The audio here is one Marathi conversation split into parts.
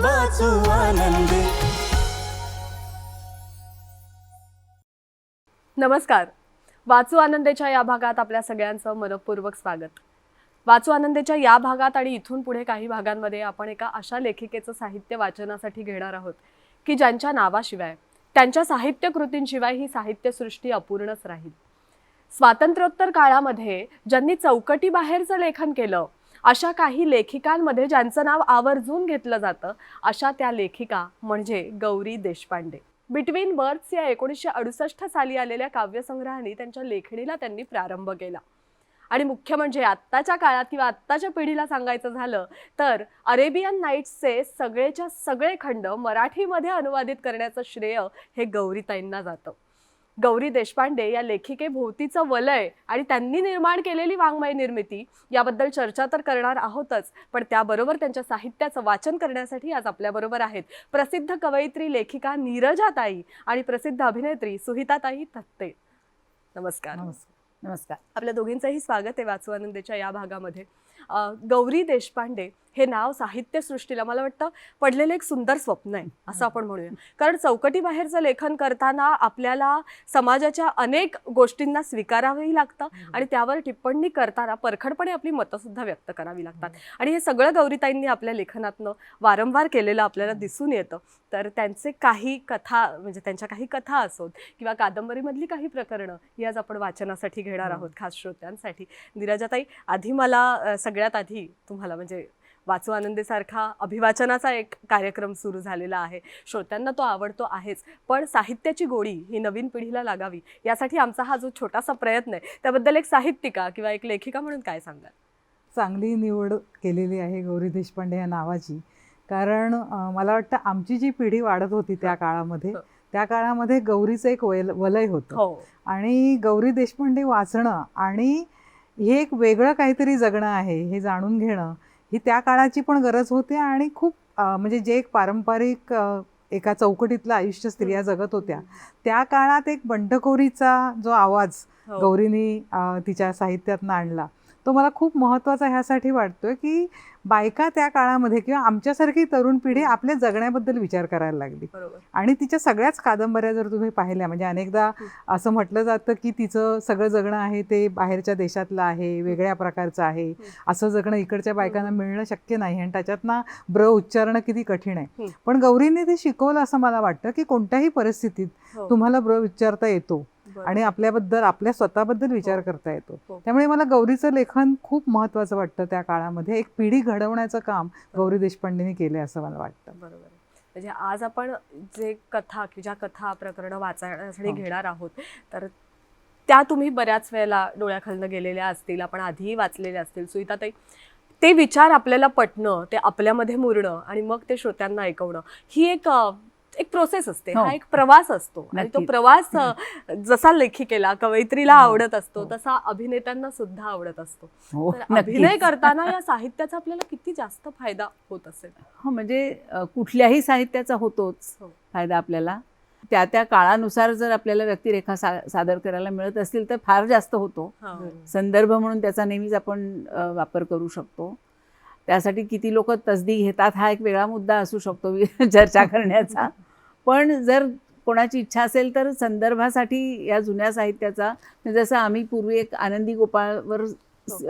वाचू आनंदी. नमस्कार. वाचू आनंदेच्या या भागात आपल्या सगळ्यांचं मनपूर्वक स्वागत. वाचू आनंदेच्या या भागात आणि इथून पुढे काही भागांमध्ये आपण एका अशा लेखिकेचं साहित्य वाचनासाठी घेणार आहोत की ज्यांच्या नावाशिवाय त्यांच्या साहित्य कृतींशिवाय ही साहित्यसृष्टी अपूर्णच राहील. स्वातंत्र्योत्तर काळामध्ये ज्यांनी चौकटी बाहेरचं लेखन केलं अशा काही लेखिकांमध्ये ज्यांचं नाव आवर्जून घेतलं जातं अशा त्या लेखिका म्हणजे गौरी देशपांडे. बिटवीन बर्ड्स या एकोणीसशे अडुसष्ट साली आलेल्या काव्यसंग्रहाने त्यांच्या लेखणीला त्यांनी प्रारंभ केला. आणि मुख्य म्हणजे आत्ताच्या काळात किंवा आत्ताच्या पिढीला सांगायचं झालं तर अरेबियन नाईट्सचे सगळेच्या सगळे खंड मराठीमध्ये अनुवादित करण्याचं श्रेय हे गौरीताईंना जातं. गौरी देशपांडे या लेखिकेभोवतीचं वलय आणि त्यांनी निर्माण केलेली वाङ्मय निर्मिती याबद्दल चर्चा तर करणार आहोतच पण त्याबरोबर त्यांच्या साहित्याचं वाचन करण्यासाठी आज आपल्याबरोबर आहेत प्रसिद्ध कवयित्री लेखिका नीरजाताई आणि प्रसिद्ध अभिनेत्री सुहिताताई थत्ते नमस्कार. नमस्कार. नमस्कार. आपल्या दोघींचंही स्वागत आहे वाचू आनंदेच्या या भागामध्ये. गौरी देशपांडे हे नाव साहित्यसृष्टीला मला वाटतं पडलेलं एक सुंदर स्वप्न आहे असं आपण म्हणूया. कारण चौकटी बाहेरचं लेखन करताना आपल्याला समाजाच्या अनेक गोष्टींना स्वीकारावंही लागतं आणि त्यावर टिप्पणी करताना परखडपणे आपली मतंसुद्धा व्यक्त करावी लागतात. आणि हे सगळं गौरीताईंनी आपल्या लेखनातनं वारंवार केलेलं आपल्याला दिसून येतं. तर त्यांचे काही कथा म्हणजे त्यांच्या काही कथा असोत किंवा कादंबरीमधली काही प्रकरणं ही आज आपण वाचनासाठी घेणार आहोत खास श्रोत्यांसाठी. निराजाताई आधी मला अ, सगळ्यात आधी तुम्हाला म्हणजे वाचू आनंदीसारखा अभिवाचनाचा एक कार्यक्रम सुरू झालेला आहे. श्रोत्यांना तो आवडतो आहेच. पण साहित्याची गोडी ही नवीन पिढीला लागावी यासाठी आमचा हा जो छोटासा प्रयत्न आहे त्याबद्दल एक साहित्यिका किंवा एक लेखिका म्हणून काय सांगाल? चांगली निवड केलेली आहे गौरी देशपांडे या नावाची. कारण मला वाटतं आमची जी पिढी वाढत होती त्या काळामध्ये हो. त्या काळामध्ये गौरीचं एक वयल वलय होतं. हो. आणि गौरी देशपांडे वाचणं आणि हे एक वेगळं काहीतरी जगणं आहे हे जाणून घेणं ही त्या काळाची पण गरज होती आणि खूप म्हणजे जे एक पारंपरिक एका चौकटीतलं आयुष्य स्त्रिया जगत होत्या त्या काळात एक बंडखोरीचा जो आवाज हो. गौरीनी तिच्या साहित्यातनं आणला तो मला खूप महत्त्वाचा ह्यासाठी वाटतोय की बायका त्या काळामध्ये किंवा आमच्यासारखी तरुण पिढी आपल्या जगण्याबद्दल विचार करायला लागली. आणि तिच्या सगळ्याच कादंबऱ्या जर तुम्ही पाहिल्या म्हणजे अनेकदा असं म्हटलं जातं की तिचं सगळं जगणं आहे ते बाहेरच्या देशातलं आहे वेगळ्या प्रकारचं आहे. असं जगणं इकडच्या बायकांना मिळणं शक्य नाही आणि त्याच्यातनं ब्र उच्चारणं किती कठीण आहे. पण गौरीने ते शिकवलं असं मला वाटतं की कोणत्याही परिस्थितीत हो. तुम्हाला ब्र उच्चारता येतो. आणि आपल्याबद्दल आपल्या स्वतःबद्दल विचार हो. करता येतो हो. त्यामुळे मला गौरीचं लेखन खूप महत्त्वाचं वाटतं त्या काळामध्ये एक पिढी घडवण्याचं काम गौरी देशपांडेने केलं असं मला वाटतं बरोबर. म्हणजे आज आपण जे कथा की ज्या कथा प्रकरणं वाचण्यासाठी हो. घेणार आहोत तर त्या तुम्ही बऱ्याच वेळेला डोळ्याखालनं गेलेल्या असतील आपण आधीही वाचलेल्या असतील सुईताताई ते विचार आपल्याला पटणं ते आपल्यामध्ये मुरणं आणि मग ते श्रोत्यांना ऐकवणं ही एक एक प्रोसेस असते हो. हा एक प्रवास असतो आणि तो नक्कीच. प्रवास अ, जसा लेखिकेला कवयित्रीला हो. आवडत असतो हो. तसा अभिनेत्यांना सुद्धा आवडत असतो हो तर अभिनय नक्कीच. करताना या साहित्याचा आपल्याला किती जास्त फायदा होत असेल हो म्हणजे अ, कुठल्याही साहित्याचा होतोच हो. फायदा आपल्याला त्या त्या काळानुसार जर आपल्याला व्यक्तिरेखा सा सादर करायला मिळत असतील तर फार जास्त होतो संदर्भ म्हणून त्याचा नेहमीच आपण अ, वापर करू शकतो त्यासाठी किती लोक तसदी घेतात हा एक वेगळा मुद्दा असू शकतो चर्चा करण्याचा पण जर कोणाची इच्छा असेल तर संदर्भासाठी या जुन्या साहित्याचा म्हणजे जसं आम्ही पूर्वी एक आनंदी गोपाळवर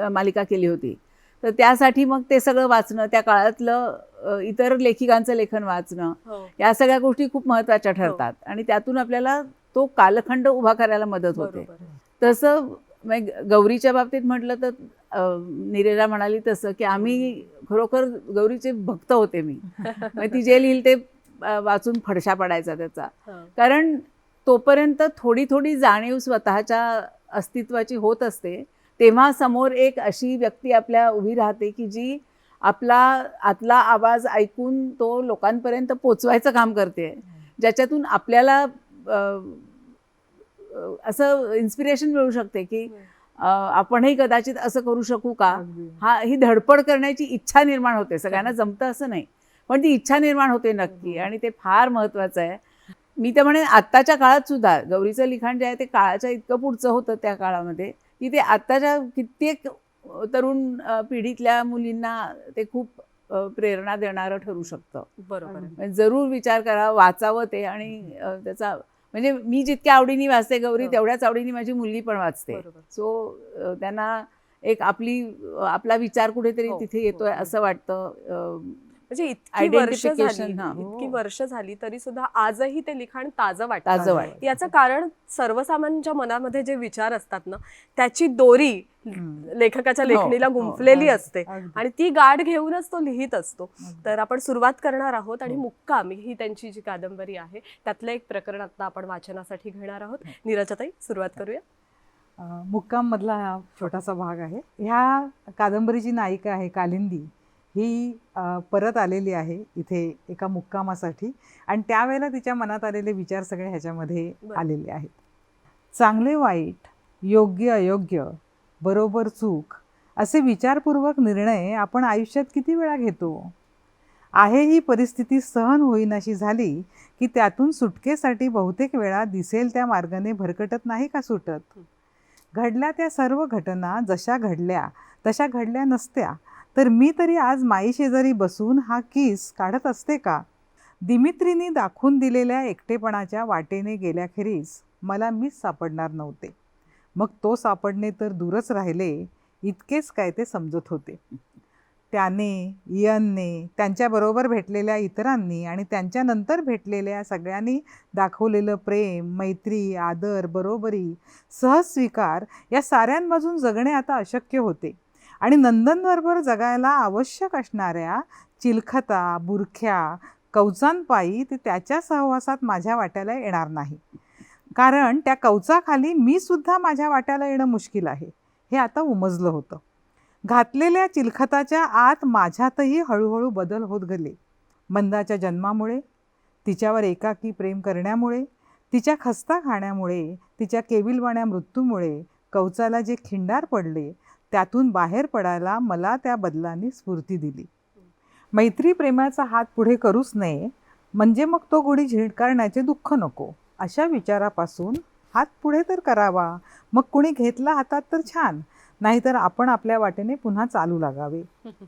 मालिका केली होती तर त्यासाठी मग ते सगळं वाचणं त्या काळातलं इतर लेखिकांचं लेखन वाचणं हो. या सगळ्या गोष्टी खूप महत्त्वाच्या ठरतात. आणि त्यातून आपल्याला तो कालखंड उभा करायला मदत होते. तसं मग गौरीच्या बाबतीत म्हटलं तर अ, नीरजा म्हणाली तसं की आम्ही खरोखर गौरीचे भक्त होते मी. ती जे लिहिल ते वाचून फडशा पडायचा त्याचा. हा. कारण तोपर्यंत थोडी थोडी जाणीव स्वतःच्या अस्तित्वाची होत असते. तेव्हा समोर एक अशी व्यक्ती आपल्या उभी राहते की जी आपला आतला आवाज ऐकून तो लोकांपर्यंत पोचवायचं काम करते. ज्याच्यातून आपल्याला असं इन्स्पिरेशन मिळू शकते की अ, आपणही कदाचित असं करू शकू का. हा ही धडपड करण्याची इच्छा निर्माण होते. सगळ्यांना जमतं असं नाही. पण ती इच्छा निर्माण होते नक्की आणि ते फार महत्वाचं आहे मी तर म्हणेन आत्ताच्या काळात सुद्धा गौरीचं लिखाण जे आहे ते काळाच्या इतकं पुढचं होतं त्या काळामध्ये की ते आत्ताच्या कित्येक तरुण पिढीतल्या मुलींना ते खूप प्रेरणा देणारं ठरू शकतं बरोबर. म्हणजे जरूर विचार करा वाचावं ते आणि त्याचा म्हणजे मी जितक्या आवडीने वाचते गौरी हो. तेवढ्याच आवडीने माझी मुलगी पण वाचते. सो त्यांना एक आपली आपला विचार कुठेतरी हो, तिथे हो. येतोय असं वाटतं म्हणजे इतकी वर्ष झाली हा. इतकी वर्ष झाली तरी सुद्धा आजही ते लिखाण ताजं वाटतं. याचं कारण सर्वसामान्यांच्या मनामध्ये जे विचार असतात ना त्याची दोरी. लेखकाच्या हो, लेखणीला हो, गुंफलेली असते. आणि ती गाठ घेऊनच तो लिहित असतो. तर आपण सुरुवात करणार आहोत आणि. मुक्काम ही त्यांची जी कादंबरी आहे त्यातलं एक प्रकरण आता आपण वाचनासाठी घेणार आहोत नीरजाताई सुरुवात करूया मुक्काम मधला हा छोटासा भाग आहे ह्या कादंबरीची नायिका आहे कालिंदी ही परत आलेली आहे इथे एका मुक्कामासाठी. आणि त्यावेळेला तिच्या मनात आलेले विचार सगळे ह्याच्यामध्ये. आलेले आहेत. चांगले वाईट योग्य अयोग्य बरोबर चूक असे विचारपूर्वक निर्णय आपण आयुष्यात किती वेळा घेतो? आहे ही परिस्थिती सहन होईनाशी झाली की त्यातून सुटकेसाठी बहुतेक वेळा दिसेल त्या मार्गाने भरकटत नाही का सुटत? घडल्या त्या सर्व घटना जशा घडल्या तशा घडल्या नसत्या. तर मी तरी आज माई शेजारी बसून हा किस काढत असते का? दिमित्रीने दाखवून दिलेल्या एकटेपणाच्या वाटेने गेल्याखेरीज मला मीच सापडणार नव्हते. मग तो सापडणे तर दूरच राहिले इतकेच काय ते समजत होते. त्याने इयनने त्यांच्याबरोबर भेटलेल्या इतरांनी आणि त्यांच्यानंतर भेटलेल्या सगळ्यांनी दाखवलेलं प्रेम मैत्री आदर बरोबरी सहज स्वीकार या साऱ्यांमधून जगणे आता अशक्य होते. आणि नंदनबरोबर जगायला आवश्यक असणाऱ्या चिलखता बुरख्या कवचांपायी ते त्याच्या सहवासात माझ्या वाट्याला येणार नाही. कारण त्या कवचाखाली मी सुद्धा माझ्या वाट्याला येणं मुश्किल आहे. हे आता उमजलं होतं. घातलेल्या चिलखताच्या आत माझ्यातही हळूहळू बदल होत गेले. मंदाच्या जन्मामुळे तिच्यावर एकाकी प्रेम करण्यामुळे तिच्या खस्ता खाण्यामुळे तिच्या केविलवाण्या मृत्यूमुळे कवचाला जे खिंडार पडले त्यातून बाहेर पडायला मला त्या बदलांनी स्फूर्ती दिली. मैत्री प्रेमाचा हात पुढे करूच नये म्हणजे मग तो गोडी झिडकारण्याचे दुःख नको अशा विचारापासून हात पुढे तर करावा मग कुणी घेतला हातात तर छान नाहीतर आपण आपल्या वाटेने पुन्हा चालू लागावे.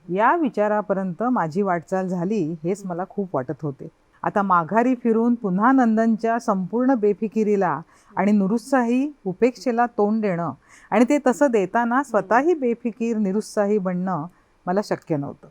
या विचारापर्यंत माझी वाटचाल झाली हेच मला खूप वाटत होते. आता माघारी फिरून पुन्हा नंदनच्या संपूर्ण बेफिकिरीला आणि निरुत्साही उपेक्षेला तोंड देणं आणि ते तसं देताना स्वतःही बेफिकीर निरुत्साही बनणं मला शक्य नव्हतं.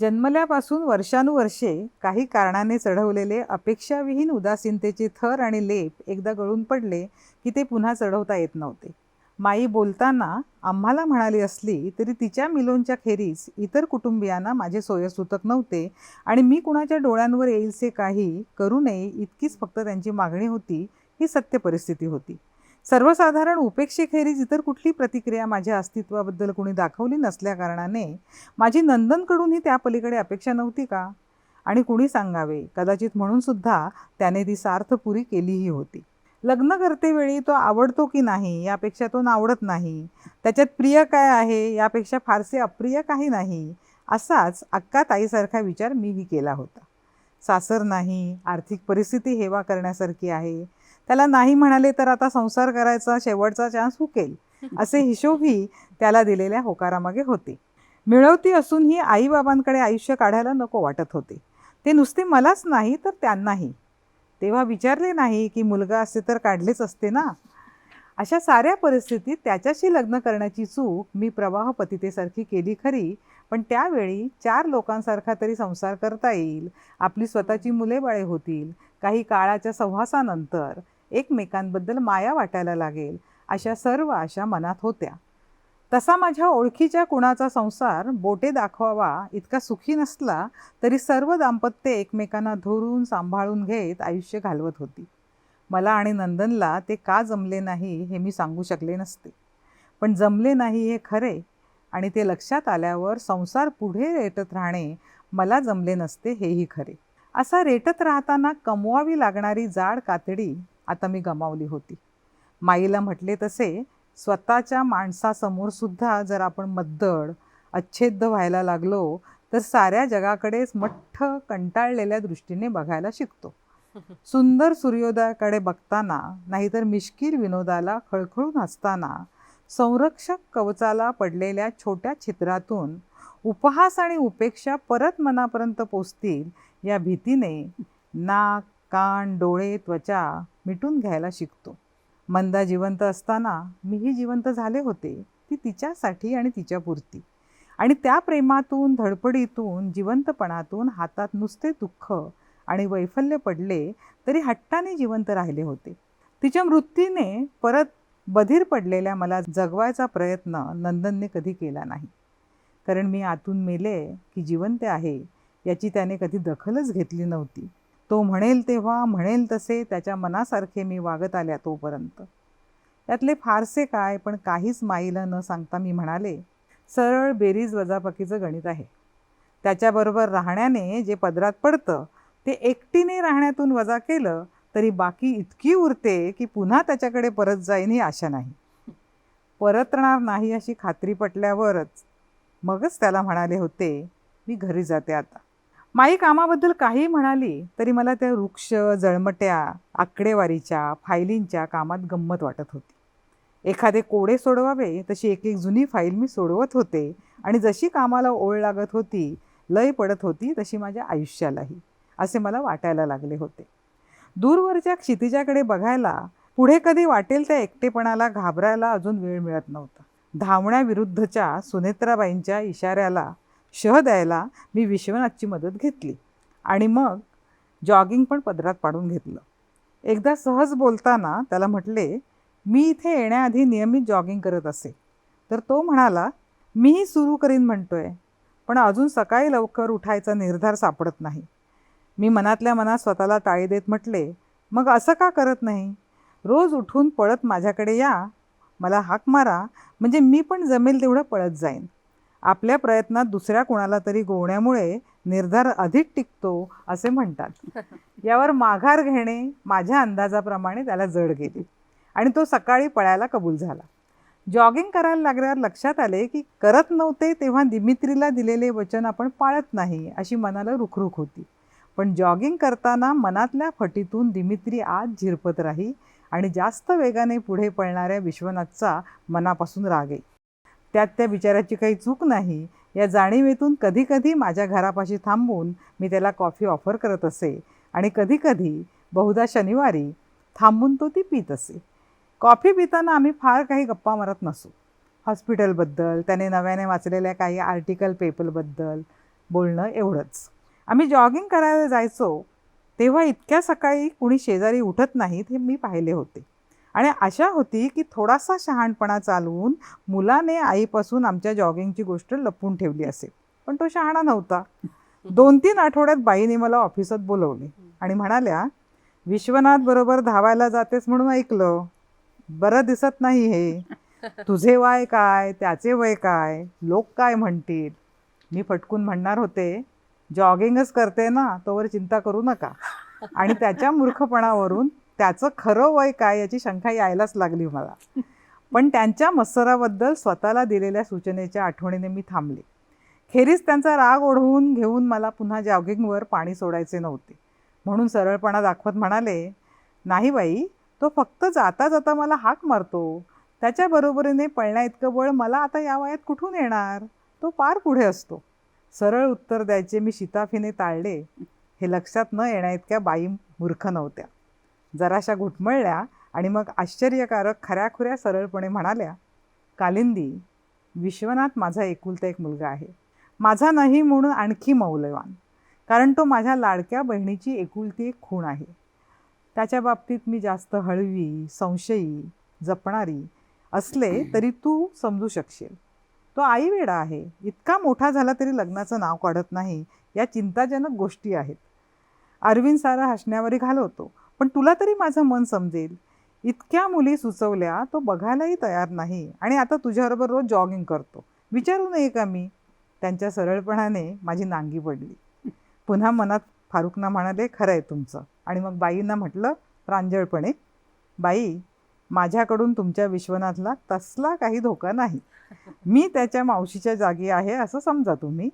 जन्मल्यापासून वर्षानुवर्षे काही कारणाने चढवलेले अपेक्षाविहीन उदासीनतेचे थर आणि लेप एकदा गळून पडले की ते पुन्हा चढवता येत नव्हते. माई बोलताना आम्हाला म्हणाली असली तरी तिच्या मिलोनच्या खेरीज इतर कुटुंबियांना माझे सोयसूतक नव्हते आणि मी कुणाच्या डोळ्यांवर येईलसे काही करू नये इतकीच फक्त त्यांची मागणी होती ही सत्य परिस्थिती होती. सर्वसाधारण उपेक्षेखेरीज इतर कुठली प्रतिक्रिया माझ्या अस्तित्वाबद्दल कुणी दाखवली नसल्याकारणाने माझी नंदनकडूनही त्या पलीकडे अपेक्षा नव्हती का? आणि कुणी सांगावे? कदाचित म्हणूनसुद्धा त्याने ती सार्थपुरी केलीही होती. लग्न करतेवेळी तो आवडतो की नाही यापेक्षा तो नावडत नाही. त्याच्यात प्रिय काय आहे यापेक्षा फारसे अप्रिय काही नाही असाच अक्का ताईसारखा विचार मीही केला होता. सासर नाही आर्थिक परिस्थिती हेवा करण्यासारखी आहे. त्याला नाही म्हणाले तर आता संसार करायचा शेवटचा चान्स हुकेल असे हिशोबही त्याला दिलेल्या होकारामागे होते. मिळवती असूनही आईबाबांकडे आयुष्य काढायला नको वाटत होते. ते नुसते मलाच नाही तर त्यांनाही. तेव्हा विचारले नाही की मुलगा असते तर काढलेच असते ना? अशा साऱ्या परिस्थितीत त्याच्याशी लग्न करण्याची चूक मी प्रवाह पतितेसारखी केली खरी पण त्यावेळी चार लोकांसारखा तरी संसार करता येईल. आपली स्वतःची मुले बाळे होतील. काही काळाच्या सहवासानंतर एकमेकांबद्दल माया वाटायला लागेल. अशा सर्व आशा मनात होत्या. तसा माझ्या ओळखीच्या कुणाचा संसार बोटे दाखवावा इतका सुखी नसला तरी सर्व दाम्पत्य एकमेकांना धरून सांभाळून घेत आयुष्य घालवत होती. मला आणि नंदनला ते का जमले नाही हे मी सांगू शकले नसते. पण जमले नाही हे खरे आणि ते लक्षात आल्यावर संसार पुढे रेटत राहणे मला जमले नसते हेही खरे. असा रेटत राहताना कमवावी लागणारी जाड कातडी आता मी गमावली होती. माईला म्हटले तसे स्वतःच्या माणसासमोर सुद्धा जर आपण मद्दड अच्छेद्य व्हायला लागलो तर साऱ्या जगाकडेच मठ्ठ कंटाळलेल्या दृष्टीने बघायला शिकतो. सुंदर सूर्योदयाकडे बघताना नाहीतर मिश्किल विनोदाला खळखळून हसताना संरक्षक कवचाला पडलेल्या छोट्या छिद्रातून उपहास आणि उपेक्षा परत मनापर्यंत पोचतील या भीतीने नाक कान डोळे त्वचा मिटून घ्यायला शिकतो. मंदा जिवंत असताना मीही जिवंत झाले होते ती तिच्यासाठी आणि तिच्यापुरती. आणि त्या प्रेमातून धडपडीतून जिवंतपणातून हातात नुसते दुःख आणि वैफल्य पडले तरी हट्टाने जिवंत राहिले होते. तिच्या मृत्यूने परत बधीर पडलेल्या मला जगवायचा प्रयत्न नंदनने कधी केला नाही. कारण मी आतून मेले की जिवंत आहे याची त्याने कधी दखलच घेतली नव्हती. तो म्हणेल तेव्हा म्हणेल तसे त्याच्या मनासारखे मी वागत आल्या तोपर्यंत. त्यातले फारसे काय पण काहीच माईला न सांगता मी म्हणाले सरळ बेरीज वजापकीचं गणित आहे. त्याच्याबरोबर राहण्याने जे पदरात पडतं ते एकटीने राहण्यातून वजा केलं तरी बाकी इतकी उरते की पुन्हा त्याच्याकडे परत जाईन ही आशा नाही. परतणार नाही अशी खात्री पटल्यावरच मगच त्याला म्हणाले होते मी घरी जाते आता. माई कामाबद्दल काही म्हणाली तरी मला त्या वृक्ष जळमट्या आकडेवारीच्या फायलींच्या कामात गंमत वाटत होती. एखादे कोडे सोडवावे तशी एक एक जुनी फाईल मी सोडवत होते आणि जशी कामाला ओळ लागत होती लय पडत होती तशी माझ्या आयुष्यालाही असे मला वाटायला लागले होते. दूरवरच्या क्षितिजाकडे बघायला पुढे कधी वाटेल त्या एकटेपणाला घाबरायला अजून वेळ मिळत नव्हता. धावण्याविरुद्धच्या सुनेत्राबाईंच्या इशाऱ्याला शह द्यायला मी विश्वनाथची मदत घेतली. आणि मग जॉगिंग पण पदरात पाडून घेतलं. एकदा सहज बोलताना त्याला म्हटले मी इथे येण्याआधी नियमित जॉगिंग करत असे. तर तो म्हणाला मीही सुरू करीन म्हणतोय पण अजून सकाळी लवकर उठायचा निर्धार सापडत नाही. मी मनातल्या मनात स्वतःला टाळी देत म्हटले मग असं का करत नाही? रोज उठून पळत माझ्याकडे या मला हाक मारा म्हणजे मी पण जमेल तेवढं पळत जाईन. आपल्या प्रयत्नात दुसऱ्या कोणाला तरी गोवण्यामुळे निर्धार अधिक टिकतो असे म्हणतात. यावर माघार घेणे माझ्या अंदाजाप्रमाणे त्याला जड गेले आणि तो सकाळी पळायला कबूल झाला. जॉगिंग करायला लागल्यावर लक्षात आले की करत नव्हते तेव्हा दिमित्रीला दिलेले वचन आपण पाळत नाही अशी मनाला रुखरुख होती. पण जॉगिंग करताना मनातल्या फटीतून दिमित्री आत झिरपत राही आणि जास्त वेगाने पुढे पळणाऱ्या विश्वनाथचा मनापासून राग येई. त्यात त्या बिचाऱ्याची काही चूक नाही. या जाणीवेतून कधीकधी माझ्या घरापाशी थांबून मी त्याला कॉफी ऑफर करत असे आणि कधीकधी बहुधा शनिवारी थांबून तो ती पित असे. कॉफी पिताना आम्ही फार काही गप्पा मारत नसू. हॉस्पिटलबद्दल त्याने नव्याने वाचलेल्या काही आर्टिकल पेपरबद्दल बोलणं एवढंच. आम्ही जॉगिंग करायला जायचो तेव्हा इतक्या सकाळी कुणी शेजारी उठत नाहीत हे मी पाहिले होते. आणि आशा होती की थोडासा शहाणपणा चालवून मुलाने आईपासून आमच्या जॉगिंगची गोष्ट लपवून ठेवली असेल. पण तो शहाणा नव्हता. दोन तीन आठवड्यात बाईने मला ऑफिसात बोलवले आणि म्हणाल्या विश्वनाथ बरोबर धावायला जातेस म्हणून ऐकलं. बरं दिसत नाही हे. तुझे वय काय? त्याचे वय काय? लोक काय म्हणतील? मी फटकून म्हणणार होते जॉगिंगच करते ना तोवर चिंता करू नका. आणि त्याच्या मूर्खपणावरून त्याचं खरं वय काय याची शंका यायलाच लागली मला. पण त्यांच्या मत्सराबद्दल स्वतःला दिलेल्या सूचनेच्या आठवणीने मी थांबले. खेरीज त्यांचा राग ओढवून घेऊन मला पुन्हा जॉगिंगवर पाणी सोडायचे नव्हते. म्हणून सरळपणा दाखवत म्हणाले नाही बाई तो फक्त जाता जाता मला हाक मारतो. त्याच्या बरोबरीने पळण्या इतकं बळ मला आता या वयात कुठून येणार? तो पार पुढे असतो. सरळ उत्तर द्यायचे मी शिताफीने टाळले. हे लक्षात न येण्या इतक्या बाई मूर्ख नव्हत्या. जराशा घुटमळल्या आणि मग आश्चर्यकारक खऱ्याखुऱ्या सरळपणे म्हणाल्या कालिंदी विश्वनाथ माझा एकुलता एक मुलगा आहे. माझा नाही म्हणून आणखी मौल्यवान कारण तो माझ्या लाडक्या बहिणीची एकुलती एक खूण आहे. त्याच्या बाबतीत मी जास्त हळवी संशयी जपणारी असले तरी तू समजू शकशील. तो आईवेडा आहे. इतका मोठा झाला तरी लग्नाचं नाव काढत नाही या चिंताजनक गोष्टी आहेत. अरविंद सारा हसण्यावरी घालवतो. पण तुला तरी माझं मन समजेल. इतक्या मुली सुचवल्या तो बघायलाही तयार नाही आणि आता तुझ्याबरोबर रोज जॉगिंग करतो. विचारू नये का मी? त्यांच्या सरळपणाने माझी नांगी पडली. पुन्हा मनात फारुकना म्हणाले खरं आहे तुमचं. आणि मग बाईंना म्हटलं प्रांजळपणे बाई माझ्याकडून तुमच्या विश्वनाथला तसला काही धोका नाही. मी त्याच्या मावशीच्या जागी आहे असं समजा तुम्ही.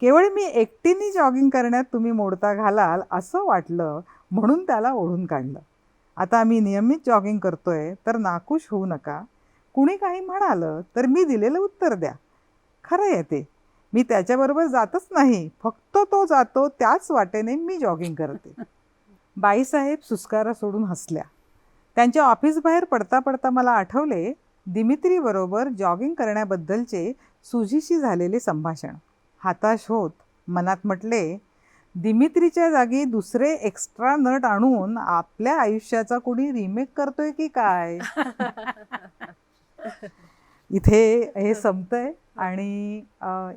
केवळ मी एकटीने जॉगिंग करण्यात तुम्ही मोडता घालाल असं वाटलं म्हणून त्याला ओढून काढलं. आता मी नियमित जॉगिंग करतोय तर नाखुश होऊ नका. कुणी काही म्हणालं तर मी दिलेलं उत्तर द्या. खरं आहे ते. मी त्याच्याबरोबर जातच नाही. फक्त तो जातो त्याच वाटेने मी जॉगिंग करते. बाईसाहेब सुस्कारा सोडून हसल्या. त्यांच्या ऑफिसबाहेर पडता पडता मला आठवले दिमित्रीबरोबर जॉगिंग करण्याबद्दलचे सुजीशी झालेले संभाषण. हाताश होत मनात म्हटले दिमित्रीच्या जागी दुसरे एक्स्ट्रा नट आणून आपल्या आयुष्याचा कोणी रिमेक करतोय की काय इथे हे संपतंय आणि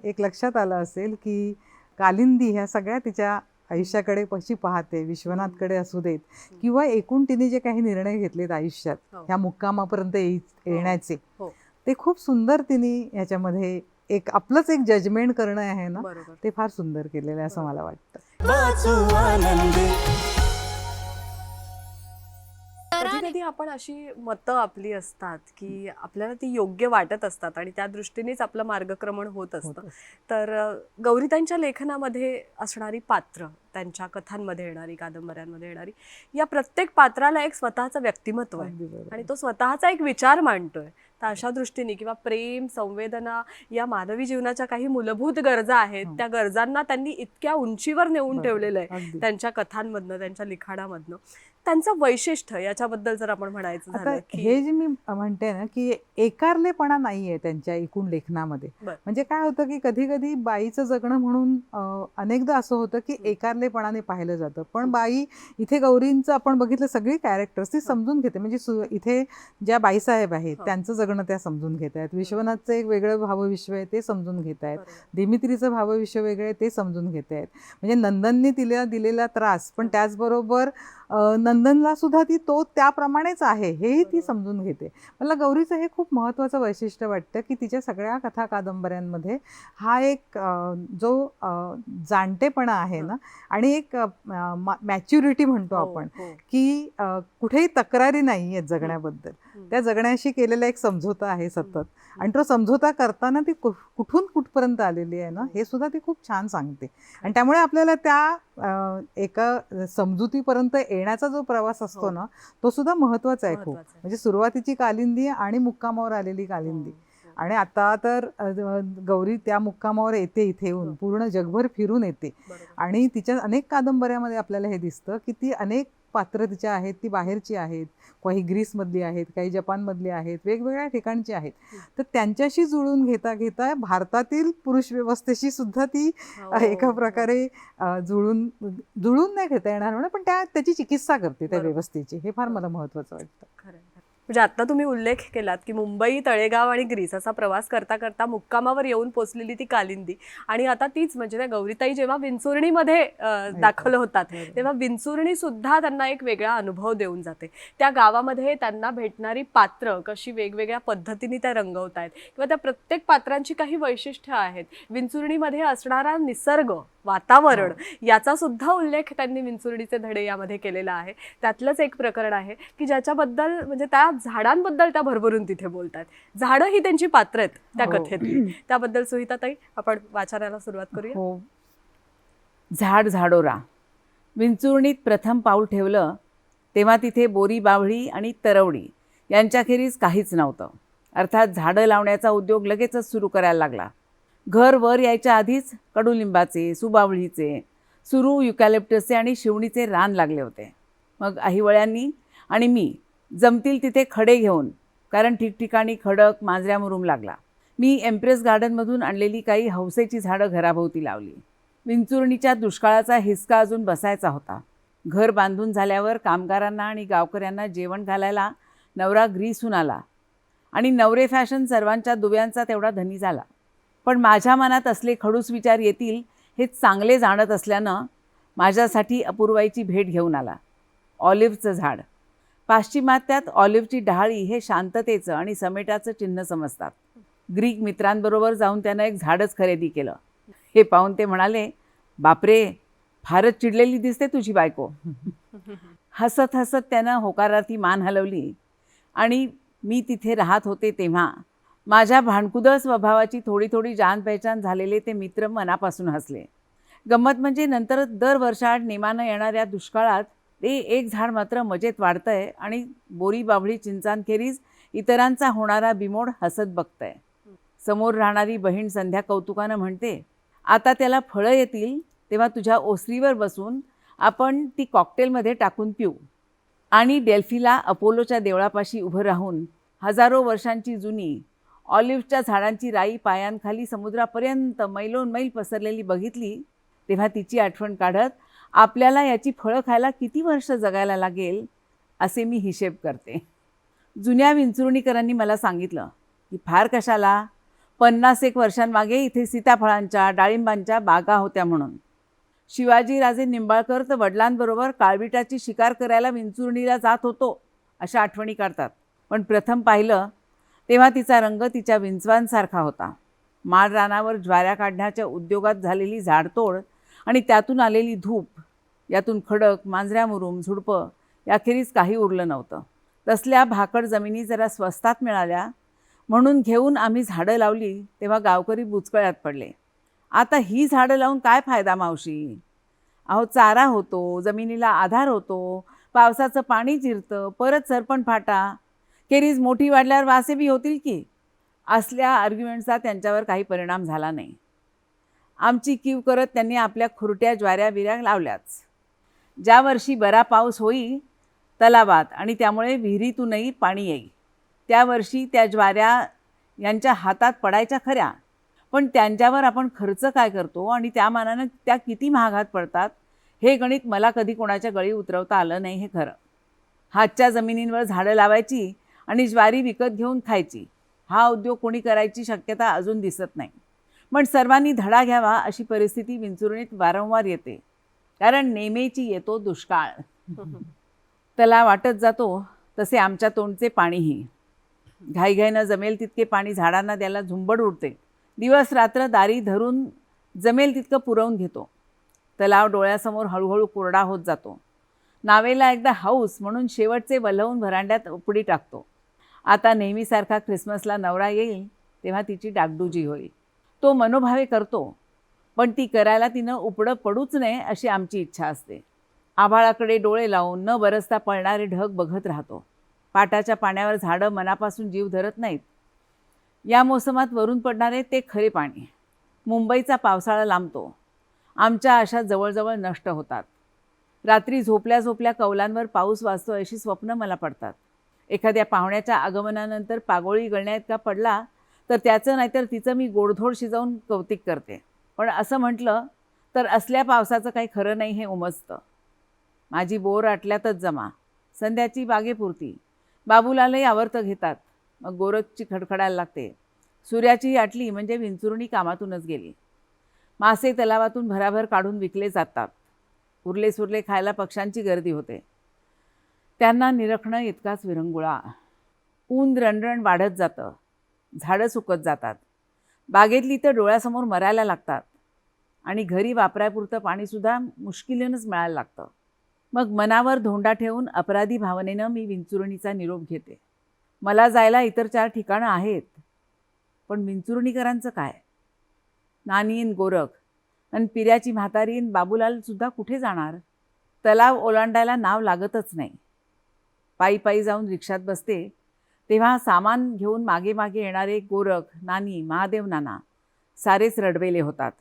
एक लक्षात आलं असेल की कालिंदी ह्या सगळ्या तिच्या आयुष्याकडे कशी पाहते विश्वनाथकडे असू देत किंवा एकूण तिने जे काही निर्णय घेतलेत आयुष्यात हो. ह्या मुक्कामापर्यंत येण्याचे हो. ते खूप सुंदर तिने ह्याच्यामध्ये एक आपलंच एक जजमेंट करणं आहे ना ते फार सुंदर केलेलं आहे असं मला वाटतं वाचू आनंदे. कधी कधी आपण अशी मतं आपली असतात की आपल्याला ती योग्य वाटत असतात आणि त्या दृष्टीनेच आपलं मार्गक्रमण होत असतं. तर अ, गौरीतांच्या लेखनामध्ये असणारी पात्र त्यांच्या कथांमध्ये येणारी कादंबऱ्यांमध्ये येणारी या प्रत्येक पात्राला एक स्वतःचं व्यक्तिमत्व आहे. अगदी बरोबर. आणि तो स्वतःचा एक विचार मांडतोय. तर अशा दृष्टीने किंवा प्रेम संवेदना या मानवी जीवनाच्या काही मूलभूत गरजा आहेत. त्या गरजांना त्यांनी इतक्या उंचीवर नेऊन. ठेवलेलं आहे. त्यांच्या कथांमधनं त्यांच्या लिखाणामधनं त्यांचं वैशिष्ट्य याच्याबद्दल जर आपण म्हणायचं आता झालं की हे जे मी म्हणते ना की एकारलेपणा नाहीये त्यांच्या एकूण लेखनामध्ये. बर. म्हणजे काय होतं की कधी कधी बाईचं जगणं म्हणून अं, अनेकदा असं होतं की एकारलेपणाने पाहिलं जातं. पण बाई इथे गौरींचं आपण बघितलं सगळी कॅरेक्टर्स ती समजून घेते. म्हणजे सु- इथे ज्या बाईसाहेब आहेत हो. त्यांचं जगणं त्या समजून घेत आहेत. विश्वनाथचं एक वेगळं भावविश्व आहे ते समजून घेत आहेत. बरोबर. दिमित्रीचं भावविश्व वेगळे आहे ते समजून घेत आहेत. म्हणजे नंदनने तिला दिलेला त्रास. पण त्याचबरोबर नंदनला सुद्धा ती तो त्याप्रमाणेच आहे हेही ती. समजून घेते. मला गौरीचं हे खूप महत्त्वाचं वैशिष्ट्य वाटतं की तिच्या सगळ्या कथा कादंबऱ्यांमध्ये हा एक जो अं, जाणतेपणा आहे ना आणि एक मॅच्युरिटी म्हणतो हो, आपण हो. की कुठेही तक्रारी नाही आहेत जगण्याबद्दल. हं. त्या जगण्याशी केलेला एक समझोता आहे सतत. आणि तो समझोता करताना ती कु- कुठून कुठपर्यंत आलेली आहे ना हे. सुद्धा ती खूप छान सांगते. आणि त्यामुळे आपल्याला त्या एका समजुतीपर्यंत येण्याचा जो प्रवास असतो हो. ना तो सुद्धा महत्त्वाचा आहे खूप. म्हणजे सुरुवातीची कालिंदी आणि मुक्कामावर आलेली कालिंदी हो, हो. आणि आता तर गौरी त्या मुक्कामावर येते इथे येऊन. पूर्ण जगभर फिरून येते. आणि तिच्या अनेक कादंबऱ्यामध्ये आपल्याला हे दिसतं की ती अनेक पात्र तिच्या आहेत ती बाहेरची आहेत काही ग्रीसमधली आहेत काही जपानमधली आहेत वेगवेगळ्या ठिकाणची आहेत तर त्यांच्याशी जुळून घेता घेता भारतातील पुरुष व्यवस्थेशी सुद्धा ती हो, अ, एका हो. प्रकारे जुळून जुळून नाही घेता येणार म्हणा पण त्या त्याची चिकित्सा करते त्या. व्यवस्थेची हे फार मला महत्वाचं वाटतं खरं. म्हणजे आता तुम्ही उल्लेख केलात की मुंबई तळेगाव आणि ग्रीस असा प्रवास करता करता मुक्कामावर येऊन पोचलेली ती कालिंदी. आणि आता तीच म्हणजे त्या गौरीताई जेव्हा विंचुर्णीमध्ये अं, दाखल होतात बरोबर. तेव्हा विंचुर्णी सुद्धा त्यांना एक वेगळा अनुभव देऊन जाते. त्या गावामध्ये त्यांना भेटणारी पात्र कशी वेगवेगळ्या पद्धतीने त्या रंगवत आहेत किंवा त्या प्रत्येक पात्रांची काही वैशिष्ट्य आहेत. विंचुर्णीमध्ये असणारा निसर्ग वातावरण याचा सुद्धा उल्लेख त्यांनी विंचुर्णीचे धडे यामध्ये केलेला आहे. त्यातलंच एक प्रकरण आहे की ज्याच्याबद्दल म्हणजे त्या झाडांबद्दल त्या भरभरून तिथे बोलतात. झाडं ही त्यांची पात्र आहेत त्या हो. कथेतली त्याबद्दल सुहिताताई आपण वाचनाला सुरुवात करूया. हो. झाड झाडोरा. विंचुर्णीत प्रथम पाऊल ठेवलं तेव्हा तिथे बोरी बावळी आणि तरवडी यांच्याखेरीज काहीच नव्हतं. अर्थात झाडं लावण्याचा उद्योग लगेचच सुरू करायला लागला. घर वर यायच्या आधीच कडुलिंबाचे सुबावळीचे सुरू युकॅलिप्टसचे आणि शिवणीचे रान लागले होते. मग आहिवळ्यांनी आणि मी जमतील तिथे खडे घेऊन कारण ठिकठिकाणी खडक मांजऱ्या मुरूम लागला. मी एम्प्रेस गार्डनमधून आणलेली काही हौसेची झाडं घराभोवती लावली. विंचुर्णीच्या दुष्काळाचा हिसका अजून बसायचा होता. घर बांधून झाल्यावर कामगारांना आणि गावकऱ्यांना जेवण घालायला नवरा ग्रीसून आला. आणि नवरे फॅशन सर्वांच्या दुव्यांचा तेवढा धनी झाला. पण माझ्या मनात असले खडूस विचार येतील हे चांगले जाणत असल्यानं माझ्यासाठी अपूर्वाईची भेट घेऊन आला. ऑलिव्हचं झाड. पाश्चिमात्यात ऑलिव्हची डहाळी हे शांततेचं आणि समेटाचं चिन्ह समजतात. ग्रीक मित्रांबरोबर जाऊन त्यानं एक झाडच खरेदी केलं. हे पाहून ते म्हणाले बापरे फारच चिडलेली दिसते तुझी बायको. हसत हसत त्यानं होकारार्थी मान हलवली आणि मी तिथे राहत होते तेव्हा माझ्या भांडकुदळ स्वभावाची थोडी थोडी जान पहचान झालेले ते मित्र मनापासून हसले. गंमत म्हणजे नंतर दर वर्षाआड नेमानं येणाऱ्या दुष्काळात ते एक झाड मात्र मजेत वाढतं आहे आणि बोरी बाभळी चिंचांखेरीज इतरांचा होणारा बिमोड हसत बघतंय. समोर राहणारी बहीण संध्या कौतुकानं म्हणते आता त्याला फळं येतील तेव्हा तुझ्या ओसरीवर बसून आपण ती कॉकटेलमध्ये टाकून पिऊ. आणि डेल्फीला अपोलोच्या देवळापाशी उभं राहून हजारो वर्षांची जुनी ऑलिव्हच्या झाडांची राई पायांखाली समुद्रापर्यंत मैलोन मैल पसरलेली बघितली तेव्हा तिची आठवण काढत आपल्याला याची फळं खायला किती वर्ष जगायला लागेल? असे मी हिशेब करते. जुन्या विंचुर्णीकरांनी मला सांगितलं की फार कशाला? पन्नास एक वर्षांमागे इथे सीताफळांच्या डाळिंबांच्या बागा होत्या म्हणून. शिवाजीराजे निंबाळकर तर वडिलांबरोबर काळविटाची शिकार करायला विंचुर्णीला जात होतो अशा आठवणी काढतात. पण प्रथम पाहिलं तेव्हा तिचा रंग तिच्या विंचवांसारखा होता. माळ रानावर ज्वाऱ्या काढण्याच्या उद्योगात झालेली झाडतोड आणि त्यातून आलेली धूप यातून खडक मांजऱ्या मुरुम झुडपं याखेरीज काही उरलं नव्हतं. तसल्या भाकड जमिनी जरा स्वस्तात मिळाल्या. म्हणून घेऊन आम्ही झाडं लावली तेव्हा गावकरी बुचकळ्यात पडले. आता ही झाडं लावून काय फायदा मावशी? अहो चारा होतो जमिनीला आधार होतो पावसाचं पाणी जिरतं परत सरपण फाटा. केरीज मोठी वाढल्यावर वासे बी होतील की? असल्या आर्ग्युमेंटचा त्यांच्यावर काही परिणाम झाला नाही. आमची कीव करत त्यांनी आपल्या खुरट्या ज्वाऱ्या बिऱ्या लावल्याच. ज्या वर्षी बरा पाऊस होई तलावात आणि त्यामुळे विहिरीतूनही पाणी येई. त्या वर्षी त्या ज्वाऱ्या यांच्या हातात पडायच्या खऱ्या. पण त्यांच्यावर आपण खर्च काय करतो आणि त्या मानानं त्या किती महागात पडतात हे गणित मला कधी कोणाच्या गळी उतरवता आलं नाही हे खरं. हातच्या जमिनींवर झाडं लावायची आणि ज्वारी विकत घेऊन खायची. हा उद्योग कोणी करायची शक्यता अजून दिसत नाही. पण सर्वांनी धडा घ्यावा अशी परिस्थिती विंचुरणीत वारंवार येते. कारण नेमेची येतो दुष्काळ. त्याला वाटत जातो तसे आमच्या तोंडचे पाणीही. घाईघाईनं जमेल तितके पाणी झाडांना द्यायला झुंबड उडते. दिवस रात्र दारी धरून जमेल तितकं पुरवून घेतो. तलाव डोळ्यासमोर हळूहळू कोरडा होत जातो. नावेला एकदा हाऊस म्हणून शेवटचे वल्हवून भरांड्यात उपडी टाकतो. आता नेहमीसारखा ख्रिसमसला नवरा येईल तेव्हा तिची डागडुजी होईल. तो मनोभावे करतो पण ती करायला तिनं उपडं पडूच नये अशी आमची इच्छा असते. आभाळाकडे डोळे लावून न बरसता पळणारे ढग बघत राहतो. पाटाच्या पाण्यावर झाडं मनापासून जीव धरत नाहीत. या मोसमात वरून पडणारे ते खरे पाणी. मुंबईचा पावसाळा लांबतो. आमच्या आशा जवळजवळ नष्ट होतात. रात्री झोपल्या झोपल्या कौलांवर पाऊस वाचतो अशी स्वप्न मला पडतात. एखाद्या पाहुण्याच्या आगमनानंतर पागोळी गळण्याइतका पडला तर त्याचं नाहीतर तिचं मी गोडधोड शिजवून कौतिक करते. पण असं म्हटलं तर असल्या पावसाचं काही खरं नाही हे उमजतं. माझी बोर आटल्यातच जमा. संध्याची बागेपुरती बाबूलालही आवर्तं घेतात. मग गोरखची खडखडायला लागते. सूर्याची आटली म्हणजे विंचुर्णी कामातूनच गेली. मासे तलावातून भराभर काढून विकले जातात. उरले सुरले खायला पक्ष्यांची गर्दी होते. त्यांना निरखणं इतकाच विरंगुळा. ऊन रणरण वाढत जातं. झाडं सुकत जातात. बागेतली तर डोळ्यासमोर मरायला लागतात. आणि घरी वापरायपुरतं पाणीसुद्धा मुश्किलीनंच मिळायला लागतं. मग मनावर धोंडा ठेवून अपराधी भावनेनं मी विंचुर्णीचा निरोप घेते. मला जायला इतर चार ठिकाणं आहेत. पण विंचुर्णीकरांचं काय? नानीन गोरख आणि पिऱ्याची म्हातारीन बाबूलालसुद्धा कुठे जाणार? तलाव ओलांडायला नाव लागतच नाही. पायी पायी जाऊन रिक्षात बसते तेव्हा सामान घेऊन मागे मागे येणारे गोरख नानी महादेव नाना सारेच रडवेले होतात.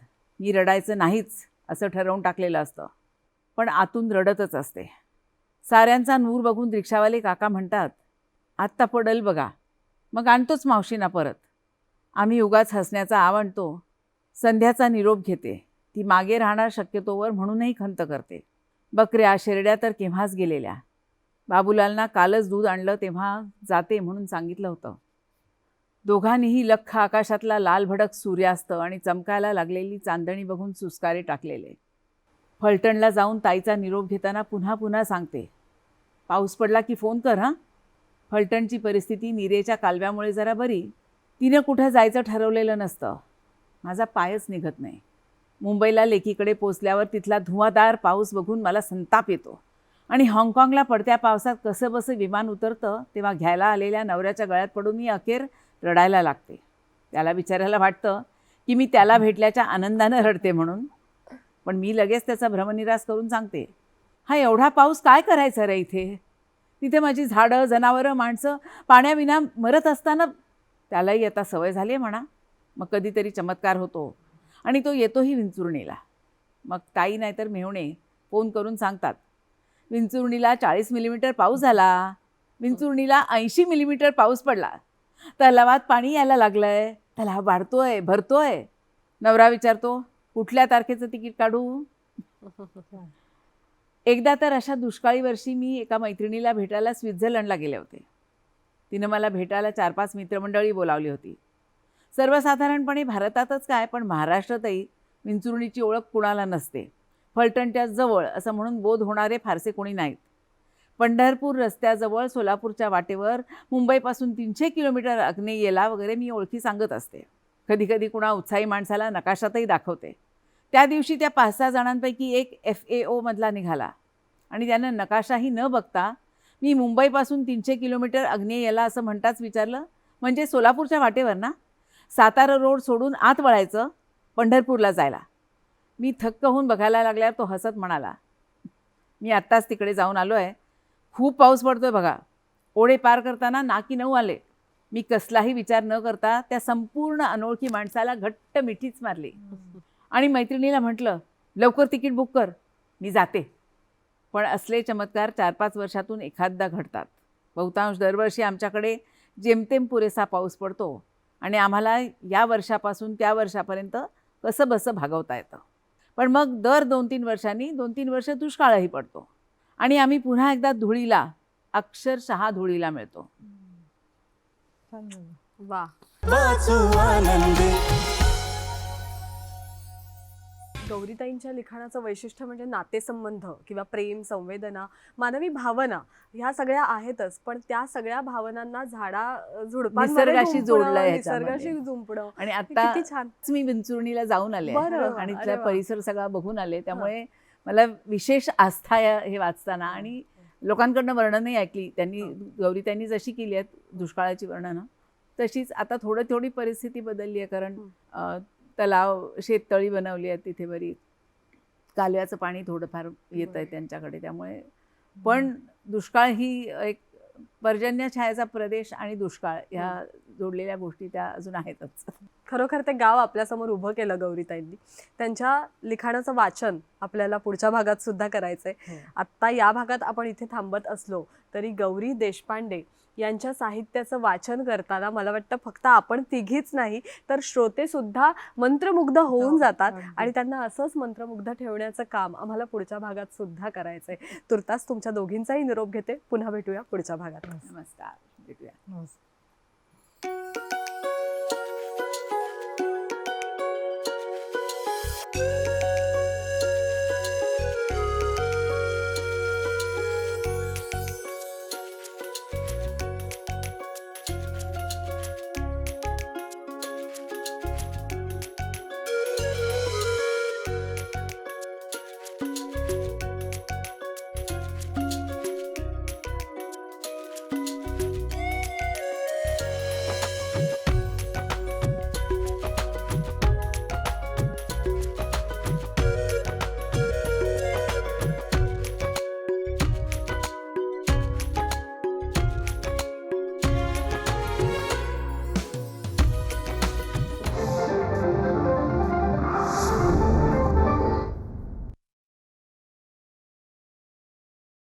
मी रडायचं नाहीच असं ठरवून टाकलेलं असतं. पण आतून रडतच असते. साऱ्यांचा नूर बघून रिक्षावाले काका म्हणतात आत्ता पडल बघा. मग आणतोच मावशीना परत. आम्ही उगाच हसण्याचा आवडतो संध्याचा निरोप घेते. ती मागे राहणार शक्यतोवर म्हणूनही खंत करते. बकऱ्या शेरड्या तर केव्हाच गेलेल्या. बाबूलालना कालच दूध आणलं तेव्हा जाते म्हणून सांगितलं होतं. दोघांनीही लख्ख आकाशातला लाल भडक सूर्यास्त आणि चमकायला लागलेली चांदणी बघून सुस्कारे टाकलेले. फलटणला जाऊन ताईचा निरोप घेताना पुन्हा पुन्हा सांगते. पाऊस पडला की फोन कर हां? फलटणची परिस्थिती नीरेच्या कालव्यामुळे जरा बरी. तिनं कुठं जायचं ठरवलेलं नसतं. माझा पायच निघत नाही. मुंबईला लेकीकडे पोचल्यावर तिथला धुवाधार पाऊस बघून मला संताप येतो. आणि हाँगकाँगला पडत्या पावसात कसं बसं विमान उतरतं तेव्हा घ्यायला आलेल्या नवऱ्याच्या गळ्यात पडून मी अखेर रडायला लागते. त्याला विचारायला वाटतं की मी त्याला भेटल्याच्या आनंदानं रडते म्हणून. पण मी लगेच त्याचा भ्रमनिरास करून सांगते हा एवढा पाऊस काय करायचा रे इथे? तिथे माझी झाडं जनावरं माणसं पाण्याविना मरत असताना त्यालाही आता सवय झाली आहे म्हणा. मग कधीतरी चमत्कार होतो आणि तो येतोही विंचुरणीला. मग ताई नाहीतर मेहुणे फोन करून सांगतात विंचुर्णीला चाळीस मिलीमीटर पाऊस झाला. विंचुर्णीला ऐंशी मिलीमीटर पाऊस पडला. तलावात पाणी यायला लागलं आहे तलाव वाढतो आहे भरतो आहे नवरा विचारतो कुठल्या तारखेचं तिकीट काढू? एकदा तर अशा दुष्काळी वर्षी मी एका मैत्रिणीला भेटायला स्वित्झर्लंडला गेले होते. तिनं मला भेटायला चार पाच मित्रमंडळी बोलावली होती. सर्वसाधारणपणे भारतातच काय पण महाराष्ट्रातही विंचुर्णीची ओळख कुणाला नसते. फलटणच्या जवळ असं म्हणून बोध होणारे फारसे कोणी नाहीत. पंढरपूर रस्त्याजवळ सोलापूरच्या वाटेवर मुंबईपासून तीनशे किलोमीटर अग्नेयेला वगैरे मी ओळखी सांगत असते. कधीकधी कुणा उत्साही माणसाला नकाशातही दाखवते. त्या दिवशी त्या पाच सहा जणांपैकी एक एफ ए ओमधला निघाला आणि त्यानं नकाशाही न बघता मी मुंबईपासून तीनशे किलोमीटर अग्नेयेला असं म्हणताच विचारलं म्हणजे सोलापूरच्या वाटेवर ना? सातारा रोड सोडून आत वळायचं? पंढरपूरला जायला. मी थक्क होऊन बघायला लागल्यावर तो हसत म्हणाला मी आत्ताच तिकडे जाऊन आलो आहे खूप पाऊस पडतोय बघा. ओढे पार करताना नाकी नऊ आले. मी कसलाही विचार न करता त्या संपूर्ण अनोळखी माणसाला घट्ट मिठीच मारली. आणि मैत्रिणीला म्हटलं लवकर तिकीट बुक कर. मी जाते. पण असले चमत्कार चार पाच वर्षातून एखादा घडतात. बहुतांश दरवर्षी आमच्याकडे जेमतेम पुरेसा पाऊस पडतो आणि आम्हाला या वर्षापासून त्या वर्षापर्यंत कसं बसं भागवता येतं. पण मग दर दोन तीन वर्षांनी दोन तीन वर्ष दुष्काळही पडतो. आणि आम्ही पुन्हा एकदा धुळीला अक्षरशः धुळीला मिळतो. वा गौरीताईंच्या लिखाणाचं वैशिष्ट्य म्हणजे नातेसंबंध किंवा प्रेम संवेदना मानवी भावना ह्या सगळ्या आहेतच. पण त्या सगळ्या भावनांना झाडा निसर्गाशी ह्याच्यामध्ये. निसर्गाशी जुंपणं आणि आता छान. मी विंचुर्णीला जाऊन आले. आणि तिथला वा. परिसर सगळा बघून आले त्यामुळे मला विशेष आस्था हे वाचताना आणि लोकांकडनं वर्णनही ऐकली. त्यांनी गौरी त्यांनी जशी केली आहेत दुष्काळाची वर्णनं तशीच आता थोडं थोडी परिस्थिती बदलली आहे. कारण तलाव शेततळी बनवली आहे तिथे बरी. कालव्याचं पाणी थोडंफार येत आहे त्यांच्याकडे त्यामुळे. पण दुष्काळ ही एक पर्जन्य छायाचा प्रदेश आणि दुष्काळ ह्या जोडलेल्या गोष्टी त्या अजून आहेतच. खरोखर ते गाव आपल्यासमोर उभं केलं गौरीताईंनी. त्यांच्या लिखाणाचं वाचन आपल्याला पुढच्या भागात सुद्धा करायचंय. हो. आत्ता या भागात आपण इथे थांबत असलो तरी गौरी देशपांडे यांच्या साहित्याचं वाचन करताना मला वाटतं फक्त आपण तिघीच नाही तर श्रोते सुद्धा मंत्रमुग्ध होऊन हो, जातात. आणि त्यांना असंच मंत्रमुग्ध ठेवण्याचं काम आम्हाला पुढच्या भागात सुद्धा करायचंय. तुर्तास तुमच्या दोघींचाही निरोप घेते. पुन्हा भेटूया पुढच्या भागात. नमस्कार. भेटूया. नमस्कार.